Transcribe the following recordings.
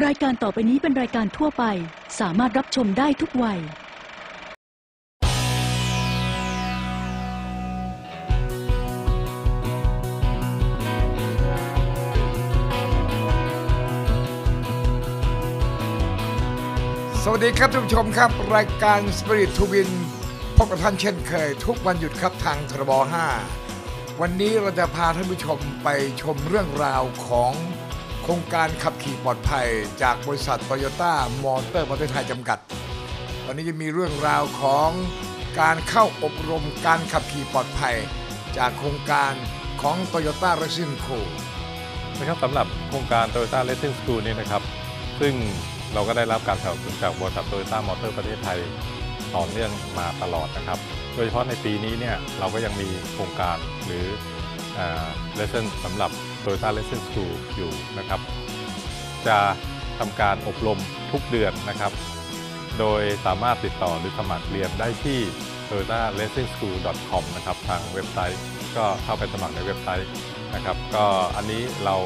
รายการต่อไปนี้เป็นรายการทั่วไป สามารถรับชมได้ทุกวัย สวัสดีครับท่านผู้ชมครับ รายการ Spirit to Win พบกับท่านเช่นเคย ทุกวันหยุดครับทางทรบ5วันนี้เราจะพาท่านผู้ชมไปชมเรื่องราวของ โครงการขับขี่ปลอดภัยจากบริษัทโตโยต้ามอเตอร์ประเทศไทยจำกัดวันนี้จะมีเรื่องราวของการเข้าอบรมการขับขี่ปลอดภัย จากโครงการของ Toyota Racing School นะครับสำหรับโครงการ Toyota Racing School นี้นะครับ ซึ่งเราก็ได้รับการสนับสนุนจากบริษัท Toyota Motor ประเทศไทยต่อเนื่องมาตลอดนะครับ โดยเฉพาะในปีนี้เนี่ยเราก็ยังมีโครงการหรืออ่า lesson สำหรับ Toyota Racing School อยู่นะครับ จะทำการอบรมทุกเดือนนะครับ โดยสามารถติดต่อหรือสมัครเรียนได้ที่ toyota racing school com นะครับทางเว็บไซต์ก็เข้าไปสมัครในเว็บไซต์นะครับ ก็อันนี้เรา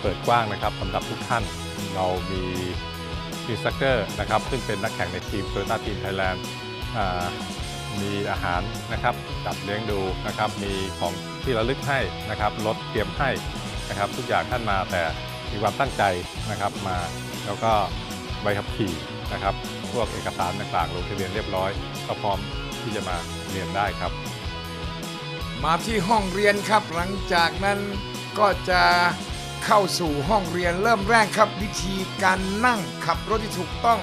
เปิดกว้างนะครับสำหรับทุกท่านเรามีอินสตัคเตอร์นะครับ ซึ่งเป็นนักแข่งในทีม Toyota Team Thailand มีอาหารนะครับจัดเลี้ยงดูนะครับ มีของ ที่ระลึกให้นะครับรถเตรียมให้นะครับ ทุกอย่างท่านมาแต่มีความตั้งใจนะครับมาแล้วก็ใบขับขี่นะครับพวกเอกสารต่างๆลงทะเบียนเรียบร้อย ก็พร้อมที่จะมาเรียนได้ครับ มาที่ห้องเรียนครับหลังจากนั้นก็จะเข้าสู่ห้องเรียนเริ่มแรกครับ วิธีการนั่งขับรถที่ถูกต้อง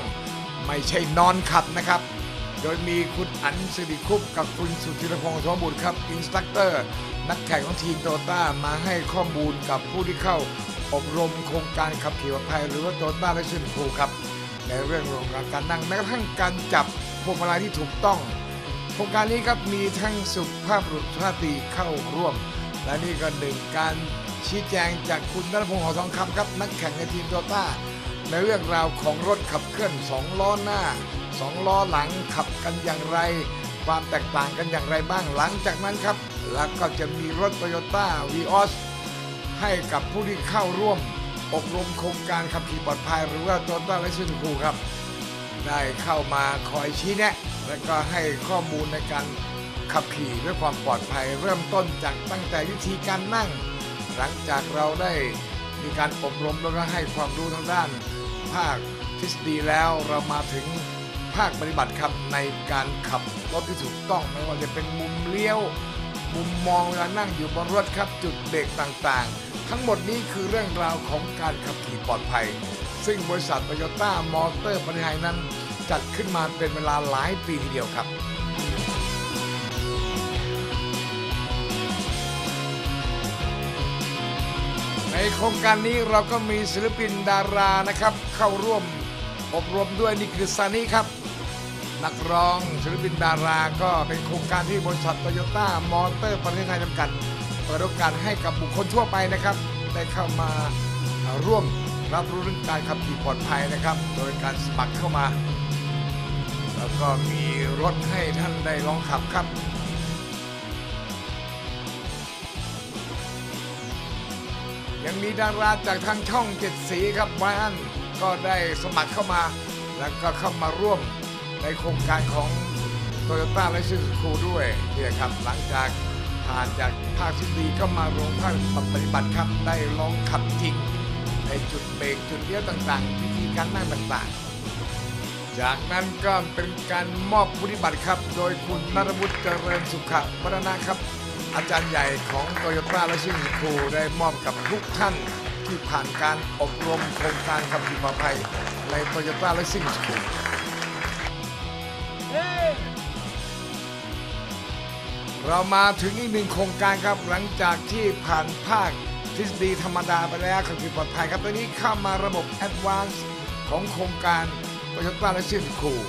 ไม่ใช่นอนขับนะครับ โดยมีคุณอันสิริคุปกับคุณสุธิรพงศ์สมบุตรครับ อินสตัคเตอร์ นักแข่งของทีมโตต้ามาให้ข้อมูลกับผู้ที่เข้า อบรมโครงการขับขี่ปลอดภัยหรือว่าโตต้าและซินคูครับ ในเรื่องของการนั่งแม้กระทั่งการจับพวงมาลัยที่ถูกต้อง โครงการนี้ครับมีทั้งสุภาพบุรุษสุภาตรีเข้าร่วม และนี่ก็หนึ่งการชี้แจงจากคุณนัทพงศ์หอทองคำครับ นักแข่งในทีมโตต้า ในเรื่องราวของรถขับเคลื่อน2ล้อหน้า2ล้อหลังขับกันอย่างไร ความแตกต่างกันอย่างไรบ้างหลังจากนั้นครับ แล้วก็จะมีรถโตโยต้าวีออสให้กับผู้ที่เข้าร่วม อบรมโครงการขับขี่ปลอดภัยหรือว่าโตต้าไลเซนคูครับ ได้เข้ามาคอยชี้แนะ และก็ให้ข้อมูลในการขับขี่ด้วยความปลอดภัย เริ่มต้นจากตั้งแต่วิธีการนั่ง หลังจากเราได้ มีการอบรมแล้วก็ให้ความรู้ทางด้าน ภาคทฤษฎีแล้วเรามาถึงภาคปฏิบัติครับในการขับรถที่ถูกต้องไม่ว่าจะเป็นมุมเลี้ยว มุมมองเวลานั่งอยู่บนรถครับจุดเบรกต่างๆ ทั้งหมดนี้คือเรื่องราวของการขับขี่ปลอดภัย ซึ่งบริษัทโตโยต้ามอเตอร์ประเทศไทยนั้น จัดขึ้นมาเป็นเวลาหลายปีทีเดียวครับ โครงการนี้เราก็มีศิลปินดารานะครับ เข้าร่วมอบรมด้วยนี่คือซานี่ครับ นักร้องศิลปินดาราก็เป็นโครงการที่บริษัทโตโยต้ามอเตอร์ประเทศไทยจำกัดเปิดโอกาสให้กับบุคคลทั่วไปนะครับ ได้เข้ามาร่วมรับรู้เรื่องการขับขี่ปลอดภัยนะครับ โดยการสมัครเข้ามา แล้วก็มีรถให้ท่านได้ลองขับครับ ยังมีดาราจากทางช่องเจ็ดสีครับไบอันก็ได้สมัครเข้ามา แล้วก็เข้ามาร่วมในโครงการของ Toyota l i c e n s e School ด้วยเนี่ยครับหลังจากผ่านจากภาคทฤษฎีก็มาลงภาคปฏิบัติครับได้ลองขับจริง ในจุดเบรกจุดเลี้ยวต่างๆวิธีการนั่งต่างๆ จากนั้นก็เป็นการมอบปฏิบัติครับ โดยคุณนรบุตรเจริญสุขวัฒนะครับ อาจารย์ใหญ่ของ Toyota r a c i n g School ได้มอบกับทุกท่านที่ผ่านการอบรมโครงการขับขี่ปลอดภัยใน Toyota r a c i n g School เรามาถึงอีกหนึ่งโครงการครับหลังจากที่ผ่านภาคทฤษฎีธรรมดาไปแล้วขับขี่ปลอดภัยครับตอนนี้เข้ามาระบบ Advance ของโครงการ Toyota r a c i n g School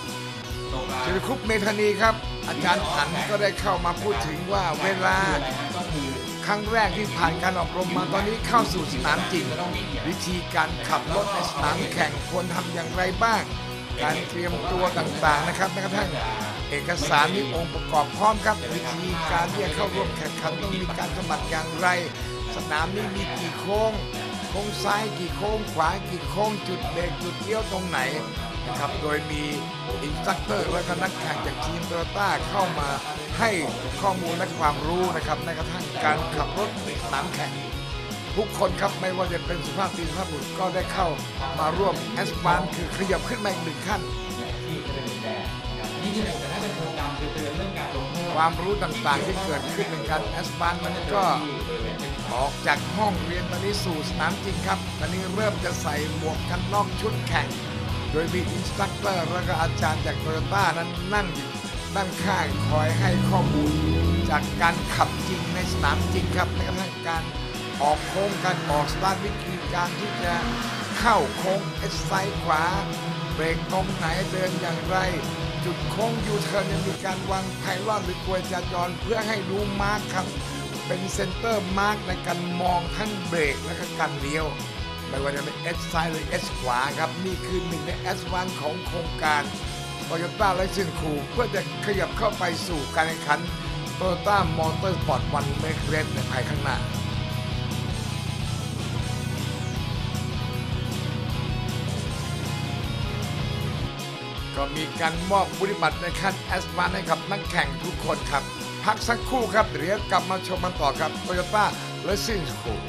เจริคุปเมธานีครับ อาจารย์อันก็ได้เข้ามาพูดถึงว่าเวลาครั้งแรกที่ผ่านการอบรมมาตอนนี้เข้าสู่สนามจริง วิธีการขับรถในสนามแข่งควรทำอย่างไรบ้าง การเตรียมตัวต่างๆนะครับแม้กระทั่งเอกสารมีองค์ประกอบพร้อมครับ วิธีการที่จะเข้าร่วมแข่งขันต้องมีการสมัครอย่างไร สนามนี้มีกี่โค้ง โค้งซ้ายกี่โค้งขวากี่โค้งจุดเบรกจุดเลี้ยวตรงไหนนะครับโดยมีอินสตรัคเตอร์และก็นักแข่งจากทีมโตโยต้าเข้ามาให้ข้อมูลและความรู้นะครับในกระทั่งการขับรถในสนามแข่งทุกคนครับไม่ว่าจะเป็นสุภาพสตรีสุภาพบุรุษก็ได้เข้ามาร่วมแอสปานคือขยับขึ้นมาอีกหนึ่งขั้นความรู้ต่างๆที่เกิดขึ้นในการแอสปานมันก็ ออกจากห้องเรียนตอนนี้สู่สนามจริงครับตอนนี้เริ่มจะใส่หมวกกันน็อกชุดแข่ง โดยมีอินสตัคเตอร์และก็อาจารย์จากโตโยต้านั้นนั่งอยู่ด้านข้างคอยให้ข้อมูล จากการขับจริงในสนามจริงครับในกระทั่งการออกโค้งการออกสตาร์ทวิธีการที่จะเข้าโค้งเอสไซด์ขวาเบรกตรงไหนเดินอย่างไร จุดโค้งยูเทิร์นยังมีการวางไพลอนหรือกลวยจราจรเพื่อให้รู้มาร์คครับ เป็นเซนเตอร์มาร์กในการมองทั้งเบรกและก็การเลี้ยว ไม่ว่าจะเป็น S ซ้ายหรือ S ขวาครับ นี่คือหนึ่งใน S1 ของโครงการ Toyota r a c i n g Crew เพื่อจะขยับเข้าไปสู่การแข่งขัน Toyota Motorsport One Make Race ในภายข้างหน้าก็มีการมอบบุญบัตรในขั้นแอสวานให้กับนักแข่งทุกคนครับ พักสักครู่ครับ เดี๋ยวกลับมาชมมันต่อครับ Toyota Racing School